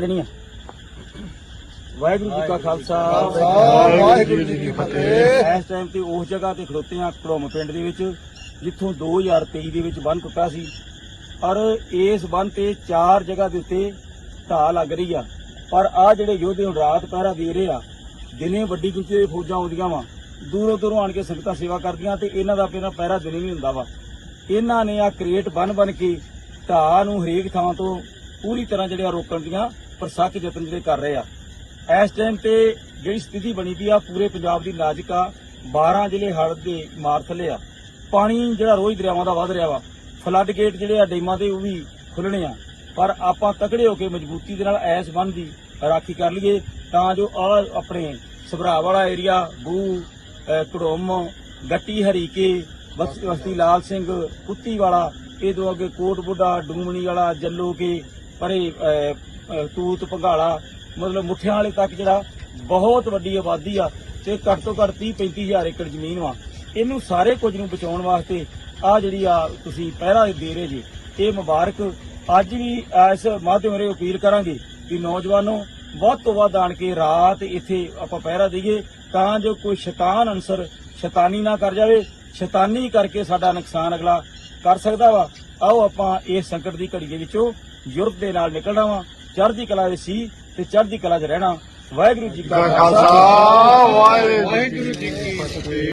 ਆ। ਵਾਹਿਗੁਰੂ ਜੀ ਕਾ ਖਾਲਸਾ। ਵਾਹਿਗੁਰੂ ਜੀ ਕੀ ਫਤਿਹ। ਇਸ ਟਾਈਮ ਤੇ ਉਸ ਜਗ੍ਹਾ ਤੇ ਖੜੋਤੇ ਆ ਘੜੋਮ ਪਿੰਡ ਦੇ ਵਿੱਚ ਜਿੱਥੋਂ 2023 ਦੇ ਵਿੱਚ ਬੰਨ ਟੁੱਟਾ ਸੀ। ਔਰ ਇਸ ਬੰਨ ਤੇ ਚਾਰ ਜਗ੍ਹਾ ਦੇ ਉੱਤੇ ਢਾਹ ਲੱਗ ਰਹੀ ਆ। ਪਰ ਆ ਜਿਹੜੇ ਯੋਧੇ ਹੁਣ ਰਾਤ ਪਹਿਰਾ ਦੇ ਰਹੇ ਆ ਦਿਨੇ ਵੱਡੀ ਗਿਣਤੀ ਦੇ ਫੌਜਾਂ ਆਉਂਦੀਆਂ ਵਾ। ਦੂਰੋਂ ਦੂਰੋਂ ਆਣ ਕੇ ਸੰਗਤਾਂ ਸੇਵਾ ਕਰਦੀਆਂ ਤੇ ਇਹਨਾਂ ਦਾ ਪਹਿਲਾਂ ਪਹਿਰਾ ਦਿਨੇ ਵੀ ਹੁੰਦਾ ਵਾ। ਇਹਨਾਂ ਨੇ ਆ ਕ੍ਰੀਏਟ ਬਨ ਬਨ ਕੇ ਢਾਹ ਨੂੰ ਹਰੇਕ ਥਾਂ ਤੋਂ ਪੂਰੀ ਤਰ੍ਹਾਂ ਜਿਹੜੇ ਰੋਕਣ ਦੀਆਂ ਪ੍ਰਸੱਕ ਯਤਨ ਜਿਹੜੇ ਕਰ ਰਹੇ ਆ। ਇਸ ਟਾਈਮ ਤੇ ਜਿਹੜੀ ਸਥਿਤੀ ਬਣੀ ਪਈ ਆ, ਪੂਰੇ ਪੰਜਾਬ ਦੀ ਨਾਜ਼ੁਕ ਆ 12 ਜ਼ਿਲ੍ਹੇ ਹੜ੍ਹ ਦੇ ਮਾਰ ਥੱਲੇ ਆ। ਪਾਣੀ ਜਿਹੜਾ ਰੋਜ਼ ਦਰਿਆਵਾਂ ਦਾ ਵੱਧ ਰਿਹਾ ਵਾ। ਫਲੱਡ ਗੇਟ ਜਿਹੜੇ ਆ, ਡੈਮਾਂ ਦੇ ਉਹ ਵੀ ਖੁੱਲਣੇ ਆ। ਪਰ ਆਪਾਂ ਤਕੜੇ ਹੋ ਕੇ ਮਜ਼ਬੂਤੀ ਦੇ ਨਾਲ ਐਸ ਬੰਨ ਦੀ ਰਾਖੀ ਕਰ ਲਈਏ, ਤਾਂ ਜੋ ਆ ਆਪਣੇ ਸਭਰਾ ਵਾਲਾ ਏਰੀਆ ਬੂ, ਅਹ, ਘੜੋਮ, ਗੱਟੀ, ਹਰੀਕੇ ਬਸਤੀ ਬਸਤੀ ਲਾਲ ਸਿੰਘ, ਕੁੱਤੀ ਵਾਲਾ, ਇਹ ਤੋਂ ਅੱਗੇ ਕੋਟ ਬੁੱਢਾ ਡੂਮਣੀ ਵਾਲਾ, ਜੱਲੋ ਕੇ, ਪਰੇ ਤੂਤ ਪੰਘਾਲਾ ਮਤਲਬ ਮੁੱਠਿਆਂ ਵਾਲੇ ਤੱਕ ਜਿਹੜਾ ਬਹੁਤ ਵੱਡੀ ਆਬਾਦੀ ਆ ਤੇ ਘੱਟ ਤੋਂ ਘੱਟ 30 35000 ਏਕੜ ਜ਼ਮੀਨ ਵਾ। ਇਹਨੂੰ ਸਾਰੇ ਕੁਝ ਨੂੰ ਬਚਾਉਣ ਵਾਸਤੇ ਆ ਜਿਹੜੀ ਆ ਤੁਸੀਂ ਪਹਿਰਾ ਦੇ ਰਹੇ ਜੀ, ਇਹ ਮੁਬਾਰਕ ਅੱਜ ਵੀ ਇਸ ਮਾਧਿਅਮ ਰੇ ਅਪੀਲ ਕਰਾਂਗੇ ਕਿ ਨੌਜਵਾਨੋ ਵੱਧ ਤੋਂ ਵੱਧ ਆਣ ਕੇ ਰਾਤ ਇੱਥੇ ਆਪਾਂ ਪਹਿਰਾ ਦਈਏ ਤਾਂ ਜੋ ਕੋਈ ਸ਼ੈਤਾਨ ਅਨਸਰ ਸ਼ੈਤਾਨੀ ਨਾ ਕਰ ਜਾਵੇ, ਸ਼ੈਤਾਨੀ ਕਰਕੇ ਸਾਡਾ ਨੁਕਸਾਨ ਅਗਲਾ ਕਰ ਸਕਦਾ ਵਾ। ਆਓ ਆਪਾਂ ਇਸ ਸੰਕਟ ਦੀ ਘੜੀ ਦੇ ਵਿੱਚੋਂ ਯੁਰਤ ਦੇ ਨਾਲ ਨਿਕਲਣਾ ਵਾ। ਚੜ੍ਹਦੀ ਕਲਾ ਦੇ ਸੀ ਤੇ ਚੜ੍ਹਦੀ ਕਲਾ 'ਚ ਰਹਿਣਾ। ਵਾਹਿਗੁਰੂ ਜੀ ਕਾ ਖਾਲਸਾ। ਵਾਹਿਗੁਰੂ ਜੀ ਕੀ ਫਤਿਹ।